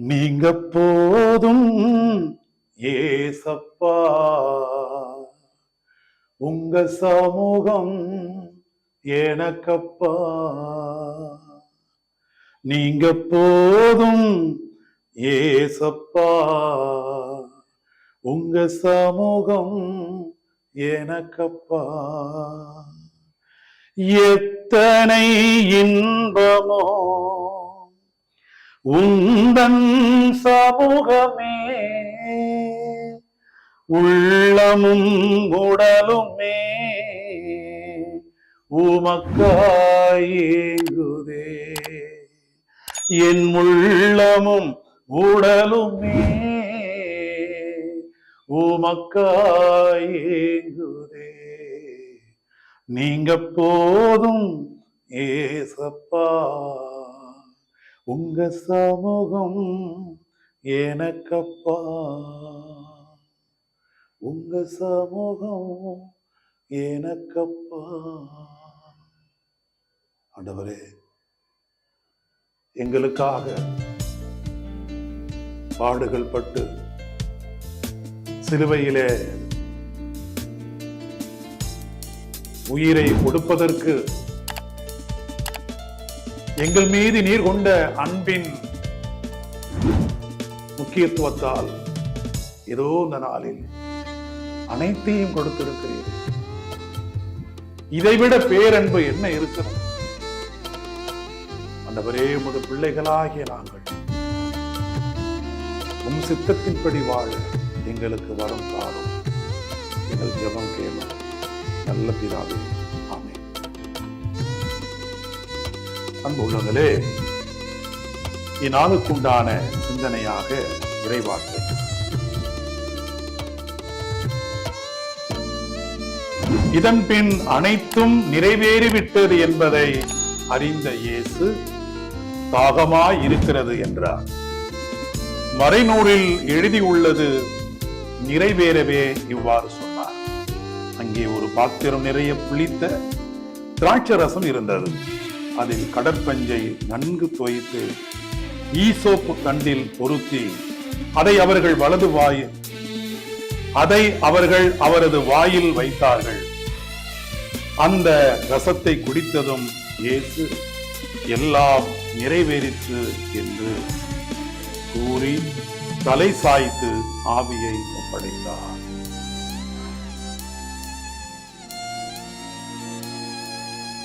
நீங்க போதும் ஏசப்பா உங்க சமூகம் எனக்கப்பா. நீங்க போதும் ஏசப்பா உங்க சமூகம் எனக்கப்பா. எத்தனை இன்பமோ உந்தன் சமூகமே உள்ளமும் உடலுமே உமக்காயேங்குதே என் உள்ளமும் உடலுமே உமக்காயேங்குதே நீங்க போதும் ஏசப்பா. உங்க சமூகம் எனக்கப்பா. உங்க சமூகம் எனக்கப்பா. ஆண்டவரே எங்களுக்காக பாடுகள் பட்டு சிலுவையிலே உயிரை கொடுப்பதற்கு எங்கள் மீது நீர் கொண்ட அன்பின் முக்கியத்துவத்தால் ஏதோ இந்த நாளில் அனைத்தையும் கொடுத்திருக்கிறீர்கள். இதைவிட பேரன்பு என்ன இருக்கிறது? ஆண்டவரே உமது பிள்ளைகளாகிய நாங்கள் உம் சித்தத்தின்படி வாழ எங்களுக்கு வரம் தாரும். எங்கள் ஜபம் கேளும். நல்ல பிதாவே அன்பு உள்ளங்களே இந்நாளுக்குண்டான சிந்தனையாக இறைவார்த்தை இதன் பின் அனைத்தும் நிறைவேறிவிட்டது என்பதை அறிந்த இயேசு தாகமாய் இருக்கிறது என்றார். மறைநூலில் எழுதியுள்ளது நிறைவேறவே இவ்வாறு சொன்னார். அங்கே ஒரு பாத்திரம் நிறைய புளித்த திராட்சரசம் இருந்தது. அதில் கடற்பஞ்சை நன்கு தோய்த்து ஈசோப்பு கண்டில் பொருத்தி அதை அவர்கள் வலது வாயில் அதை அவர்கள் அவரது வாயில் வைத்தார்கள். அந்த ரசத்தை குடித்ததும் இயேசு எல்லாம் நிறைவேறிற்று என்று கூறி தலை சாய்த்து ஆவியை ஒப்படைத்தார்.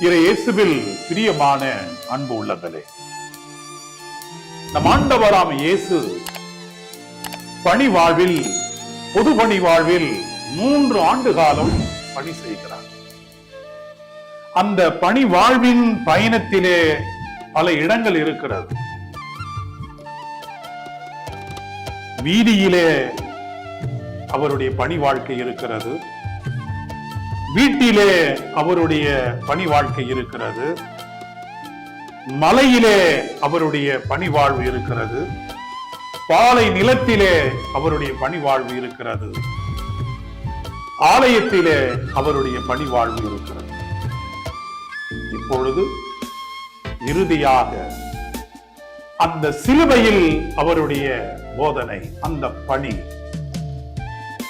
இறை இயேசுவில் பிரியமான அன்பு உள்ளங்களே. நம் ஆண்டவராம் இயேசு பணி வாழ்வில் பொது பணி வாழ்வில் மூன்று ஆண்டு காலம் பணி செய்கிறார். அந்த பணி வாழ்வின் பயணத்திலே பல இடங்கள் இருக்கிறது. வீதியிலே அவருடைய பணி வாழ்க்கை இருக்கிறது. வீட்டிலே அவருடைய பணி வாழ்க்கை இருக்கிறது. மலையிலே அவருடைய பணி வாழ்வு இருக்கிறது. பாலை நிலத்திலே அவருடைய பணி வாழ்வு இருக்கிறது. ஆலயத்திலே அவருடைய பணி வாழ்வு இருக்கிறது. இப்பொழுது இறுதியாக அந்த சிலுவையில் அவருடைய போதனை அந்த பணி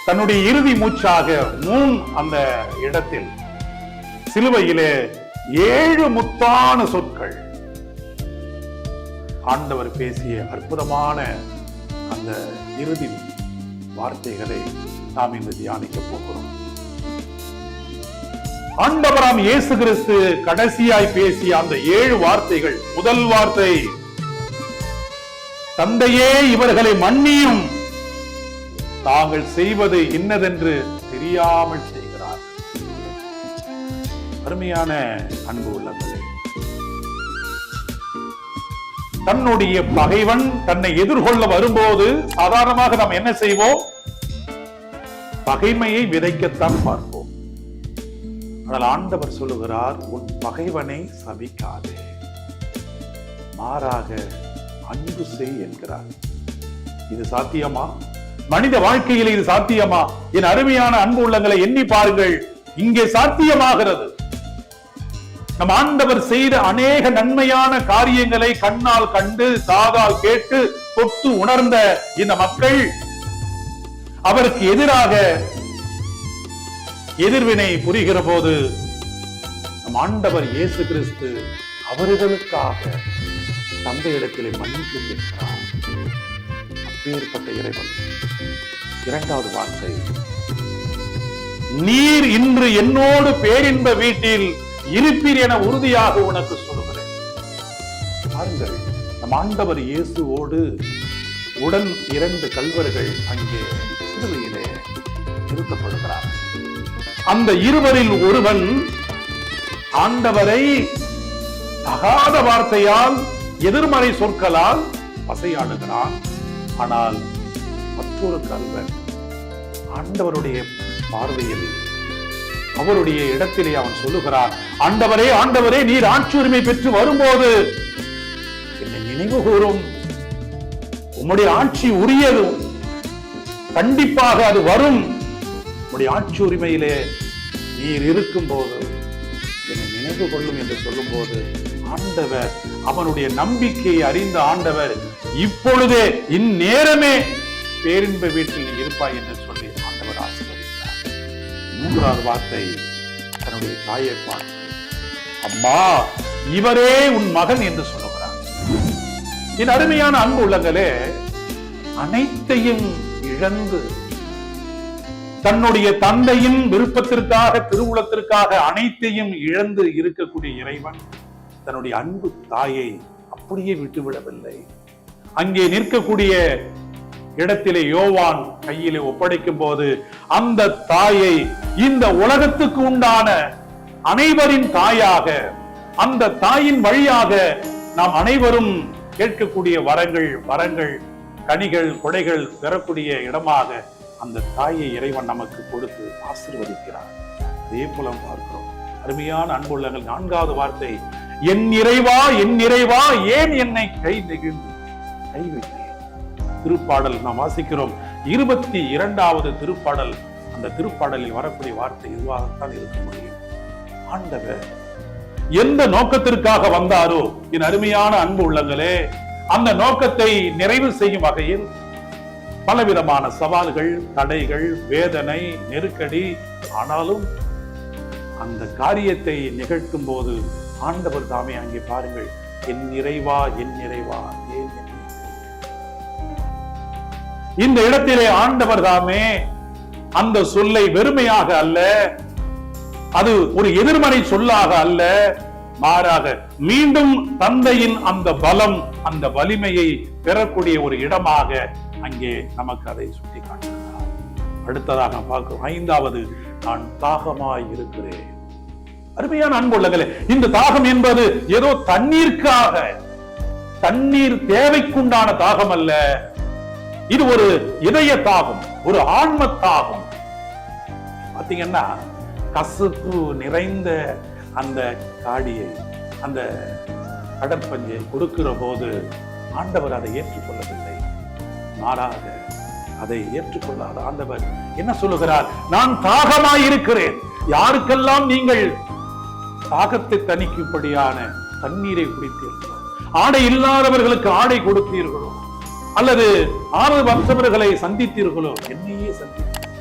தன்னுடைய இறுதி மூச்சாக மூன் அந்த இடத்தில் சிலுவையிலே ஏழு முத்தான சொற்கள். ஆண்டவர் பேசிய அற்புதமான அந்த இறுதி வார்த்தைகளை நாம் இன்று தியானிக்க போகிறோம். ஆண்டவராம் இயேசு கிறிஸ்து கடைசியாய் பேசிய அந்த ஏழு வார்த்தைகள். முதல் வார்த்தை தந்தையே இவர்களை மன்னியும். தாங்கள் செய்வது இன்னதென்று தெரியாமல் செய்கிறார். அருமையான அன்பு உள்ளங்களே. தன்னுடைய பகைவன் தன்னை எதிர்கொள்ள வரும்போது சாதாரணமாக நாம் என்ன செய்வோம்? பகைமையை விதைக்கத்தான் பார்ப்போம். ஆனால் ஆண்டவர் சொல்லுகிறார் உன் பகைவனை சபிக்காதே. மாறாக அன்பு செய் என்கிறார். இது சாத்தியமா? மனித வாழ்க்கையில் இது சாத்தியமா? என் அருமையான அன்பு உள்ளங்களை எண்ணி பாருங்கள். இங்கே சாத்தியமாகிறது. நம் ஆண்டவர் செய்த அநேக நன்மையான காரியங்களை கண்ணால் கண்டு காதால் கேட்டு தொட்டு உணர்ந்த இந்த மக்கள் அவருக்கு எதிராக எதிர்வினை புரிகிற போது நம் ஆண்டவர் இயேசு கிறிஸ்து அவர்களுக்காக தந்தையிடத்திலே மன்னிப்பு கேட்கிறார். அப்பேற்பட்ட இறைவன். இரண்டாவது வார்த்தை நீர் இன்று என்னோடு பேரின்ப வீட்டில் இருப்பீர் என உறுதியாக உனக்கு சொல்கிறேன் பாருங்கள் நம் ஆண்டவர் இயேசுவோடு உடன் இரண்டு கல்வர்கள் அங்கே சிலுவையிலே நிறுத்தப்படுகிறார். அந்த இருவரில் ஒருவன் ஆண்டவரை தகாத வார்த்தையால் எதிர்மறை சொற்களால் பசையாடுகிறான் ஆனால் மற்றொரு கல்வன் ஆண்டவருடைய பார்வையில் அவருடைய இடத்திலே அவன் சொல்லுகிறான் ஆண்டவரே ஆண்டவரே நீர் ஆட்சி உரிமை பெற்று வரும்போது என்னை நினைவு கூறும் உம்முடைய ஆட்சி உரியதும். கண்டிப்பாக அது வரும். உம்முடைய ஆட்சி உரிமையிலே நீர் இருக்கும் போது என்னை நினைவு கொள்ளும் என்று சொல்லும்போது ஆண்டவர் அவனுடைய நம்பிக்கையை அறிந்த ஆண்டவர் இப்பொழுதே இந்நேரமே பேரின்ப வீட்டில் நீ இருப்பாய் என்று சொல்லி ஆண்டவர் ஆசீர்வதித்தார். மூன்றாவது வார்த்தை தன்னுடைய தாயை பார்த்து அம்மா இவரே உன் மகன் என்று சொல்லுகிறார். என் அருமையான அன்பு உள்ளங்களே அனைத்தையும் இழந்து தன்னுடைய தந்தையின் விருப்பத்திற்காக திருவுளத்திற்காக அனைத்தையும் இழந்து இருக்கக்கூடிய இறைவன் தன்னுடைய அன்பு தாயை அப்படியே விட்டுவிடவில்லை. அங்கே நிற்கக்கூடிய இடத்திலே யோவான் கையிலே ஒப்படைக்கும் போது அந்த தாயை இந்த உலகத்துக்கு உண்டான அனைவரின் தாயாக அந்த தாயின் வழியாக நாம் அனைவரும் கேட்கக்கூடிய வரங்கள் வரங்கள் கனிகள் கொடைகள் பெறக்கூடிய இடமாக அந்த தாயை இறைவன் நமக்கு கொடுத்து ஆசிர்வதிக்கிறார். அதே போல பார்க்கிறோம். அருமையான அன்புள்ளங்கள். நான்காவது வார்த்தை என் நிறைவா என் நிறைவா ஏன் என்னை கை நெகிழ்ந்து? கைவிட்டேன் திருப்பாடல் நாம் வாசிக்கிறோம். இருபத்தி இரண்டாவது திருப்பாடல். அந்த திருப்பாடலில் வரக்கூடிய வார்த்தை இதுவாகத்தான் இருக்க முடியும்? ஆண்டவர் எந்த நோக்கத்திற்காக வந்தாரோ? என் அருமையான அன்பு உள்ளங்களே அந்த நோக்கத்தை நிறைவு செய்யும் வகையில் பலவிதமான சவால்கள் தடைகள் வேதனை நெருக்கடி ஆனாலும் அந்த காரியத்தை நிகழ்த்தும் போது ஆண்டவர் தாமே அங்கே பாருங்கள். என் நிறைவா என் நிறைவா ஏன் இந்த இடத்திலே ஆண்டவர் தாமே அந்த சொல்லை வெறுமையாக அல்ல அது ஒரு எதிர்மறை சொல்லாக அல்ல மாறாக மீண்டும் தந்தையின் அந்த பலம் அந்த வலிமையை பெறக்கூடிய ஒரு இடமாக அங்கே நமக்கு அதை சுட்டி காட்டுகிறார் அடுத்ததாக பார்க்கிறோம். ஐந்தாவது நான் தாகமாய் இருக்கிறேன். அருமையான அன்புள்ளங்களே இந்த தாகம் என்பது ஏதோ தண்ணீருக்காக தண்ணீர் தேவைக்குண்டான தாகம் அல்ல இது ஒரு இதய தாகம் ஒரு ஆன்ம தாகம். பாத்தீங்கன்னா கசப்பு நிறைந்த அந்த காடியை அந்த கடற்பஞ்சை கொடுக்கிற போது ஆண்டவர் அதை ஏற்றுக்கொள்ளவில்லை. மாறாக அதை ஏற்றுக்கொள்ளாத ஆண்டவர் என்ன சொல்லுகிறார்? நான் தாகமாயிருக்கிறேன். யாருக்கெல்லாம் நீங்கள் தாகத்தை தணிக்கும்படியான தண்ணீரை குடித்தீர்களோ. ஆடை இல்லாதவர்களுக்கு ஆடை கொடுத்தீர்களோ? அல்லது ஆறு வம்சவர்களை சந்தித்தீர்களோ? என்னையே சந்தித்தீர்கள்.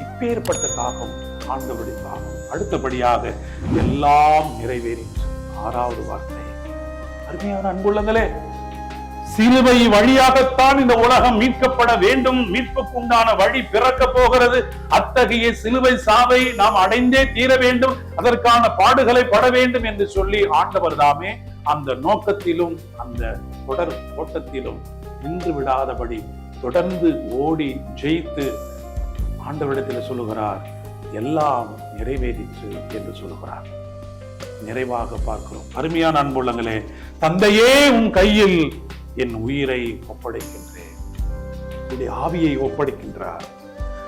இப்பேற்பட்ட தாகம் ஆண்டவருடைய தாகம். அடுத்தபடியாக எல்லாம் நிறைவேறி ஆறாவது வார்த்தை. அருமையான அன்புள்ளங்களே சிலுவை வழியாகத்தான் இந்த உலகம் மீட்கப்பட வேண்டும். மீட்புக்குண்டான வழி பிறக்க போகிறது. அத்தகைய சிலுவை சாவை நாம் அடைந்தே தீர வேண்டும். அதற்கான பாடுகளை பட வேண்டும் என்று சொல்லி ஆண்டவர் தாமே அந்த நோக்கத்திலும் அந்த தொடர் ஓட்டத்திலும் நின்று விடாதபடி தொடர்ந்து ஓடி ஜெயித்து ஆண்டவரிடத்தில் சொல்லுகிறார். எல்லாம் நிறைவேறிற்று என்று சொல்லுகிறார். நிறைவாக பார்க்கிறோம். அருமையான அன்புள்ளங்களே தந்தையே உன் கையில் என் உயிரை ஒப்படைக்கின்றேன். என்னுடைய ஆவியை ஒப்படைக்கின்றார்.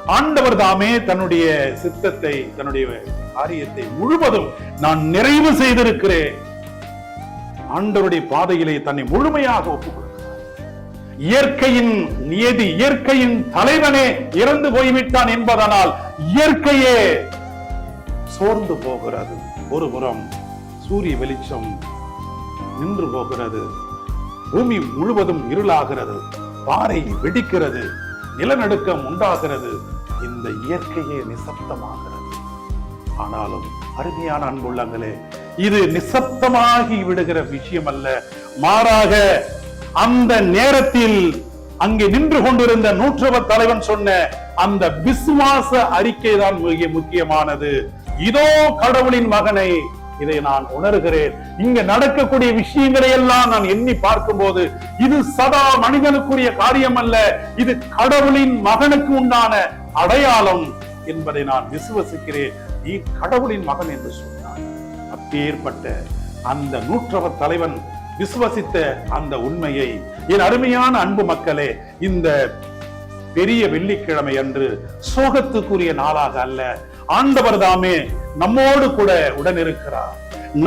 ஆண்டவர் தாமே தன்னுடைய சித்தத்தை தன்னுடைய காரியத்தை முழுவதும் நான் நிறைவு செய்திருக்கிறேன். ஆண்டவருடைய பாதையிலே தன்னை முழுமையாக ஒப்புக்கொள்கிறார். இயற்கையின் நியதி இயற்கையின் தலைவனே இறந்து போய்விட்டான் என்பதனால் இயற்கையே சோர்ந்து போகிறது. ஒருபுறம் சூரிய வெளிச்சம் நின்று போகிறது. பூமி முழுவதும் இருளாகிறது பாறை வெடிக்கிறது நிலநடுக்கம் உண்டாகிறது. இந்த இயற்கையே நிசப்தமாகிறது. ஆனாலும் அருமையான அன்புள்ளங்களே இது நிசப்தமாகி விடுகிற விஷயம் அல்ல மாறாக அந்த நேரத்தில் அங்கே நின்று கொண்டிருந்த நூற்றவ தலைவன் சொன்ன அந்த விசுவாச அறிக்கை தான் மிக முக்கியமானது. இதோ கடவுளின் மகனை இதை நான் உணர்கிறேன். இங்க நடக்கக்கூடிய விஷயங்களை எல்லாம் நான் எண்ணி பார்க்கும்போது இது சதா மனிதனுக்குரிய காரியம் அல்ல இது கடவுளின் மகனுக்கு உண்டான அடையாளம் என்பதை நான் விசுவசிக்கிறேன். நீ கடவுளின் மகன் என்று சொன்னார் அப்பேற்பட்ட அந்த நூற்றவ தலைவன் விசுவசித்த அந்த உண்மையை. என் அருமையான அன்பு மக்களே இந்த பெரிய வெள்ளிக்கிழமை அன்று சோகத்துக்குரிய நாளாக அல்ல. ஆண்டவர் தாமே நம்மோடு கூட உடன் இருக்கிறார்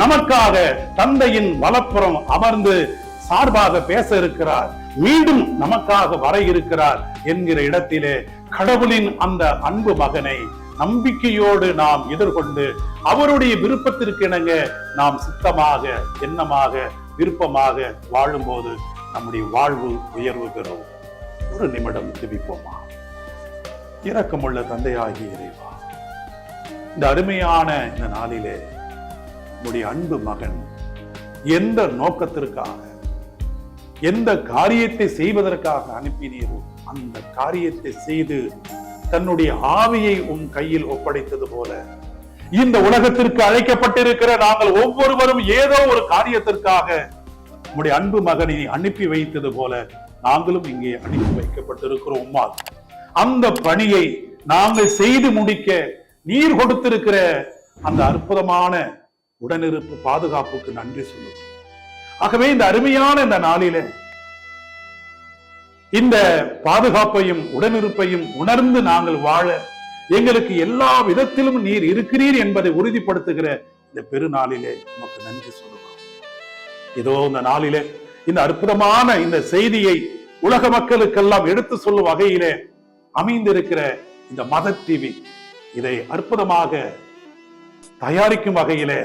நமக்காக தந்தையின் வலப்புறம் அமர்ந்து சார்பாக பேச இருக்கிறார். மீண்டும் நமக்காக வர இருக்கிறார் என்கிற இடத்திலே கடவுளின் அந்த அன்பு மகனை நம்பிக்கையோடு நாம் எதிர்கொண்டு அவருடைய விருப்பத்திற்கு இணங்க நாம் சித்தமாக எண்ணமாக விருப்பமாக வாழும்போது நம்முடைய வாழ்வு உயர்வு பெறும். ஒரு நிமிடம் ஜெபிப்போமா இரக்கமுள்ள தந்தையாகி இறைவா இந்த அருமையான இந்த நாளிலே உடைய அன்பு மகன் எந்த நோக்கத்திற்காக எந்த காரியத்தை செய்வதற்காக அனுப்பினீரோ அந்த காரியத்தை செய்து தன்னுடைய ஆவியை உன் கையில் ஒப்படைத்தது போல இந்த உலகத்திற்கு அழைக்கப்பட்டிருக்கிற நாங்கள் ஒவ்வொருவரும் ஏதோ ஒரு காரியத்திற்காக உடைய அன்பு மகனை அனுப்பி வைத்தது போல நாங்களும் இங்கே அனுப்பி வைக்கப்பட்டிருக்கிறோம் அந்த பணியை நாங்கள் செய்து முடிக்க நீர் கொடுத்திருக்கிற அந்த அற்புதமான உடனிருப்பு பாதுகாப்புக்கு நன்றி சொல்லுவோம் ஆகவே இந்த அருமையான இந்த நாளில இந்த பாதுகாப்பையும் உடனிருப்பையும் உணர்ந்து நாங்கள் வாழ எங்களுக்கு எல்லா விதத்திலும் நீர் இருக்கிறீர் என்பதை உறுதிப்படுத்துகிற இந்த பெருநாளிலே நமக்கு நன்றி சொல்லுவோம் இதோ இந்த நாளிலே இந்த அற்புதமான இந்த செய்தியை உலக மக்களுக்கெல்லாம் எடுத்து சொல்லும் வகையிலே அமைந்திருக்கிற இந்த மத டிவி இதை அற்புதமாக தயாரிக்கும் வகையிலே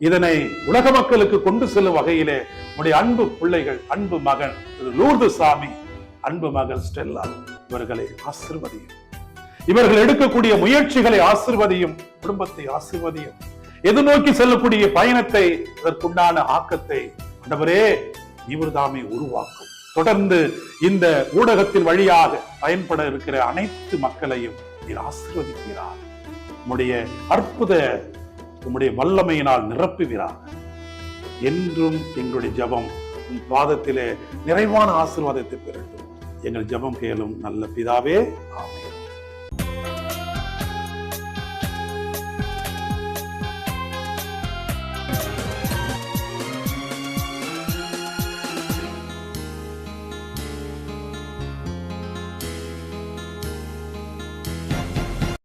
இதனை உலக மக்களுக்கு கொண்டு செல்லும் வகையிலே உடைய அன்பு பிள்ளைகள் அன்பு மகன் லூர்து சாமி அன்பு மகள் ஸ்டெல்லா இவர்களை ஆசிர்வதியும். இவர்கள் எடுக்கக்கூடிய முயற்சிகளை ஆசிர்வதியும் குடும்பத்தை ஆசிர்வதியும். எதிர்நோக்கி செல்லக்கூடிய பயணத்தை அதற்குண்டான ஆக்கத்தை ஆண்டவரே இவர்தாமே உருவாக்கும். தொடர்ந்து இந்த ஊடகத்தின் வழியாக பயன்பட இருக்கிற அனைத்து மக்களையும் நீர் ஆசிர்வதிக்கிறார் உம்முடைய அற்புத உம்முடைய வல்லமையினால் நிரப்புகிறார் என்றும் எங்களுடைய ஜபம் உன் பாதத்திலே நிறைவான ஆசீர்வாதத்தை பெறட்டும். எங்கள் ஜபம் கேளும் நல்ல பிதாவே ஆமே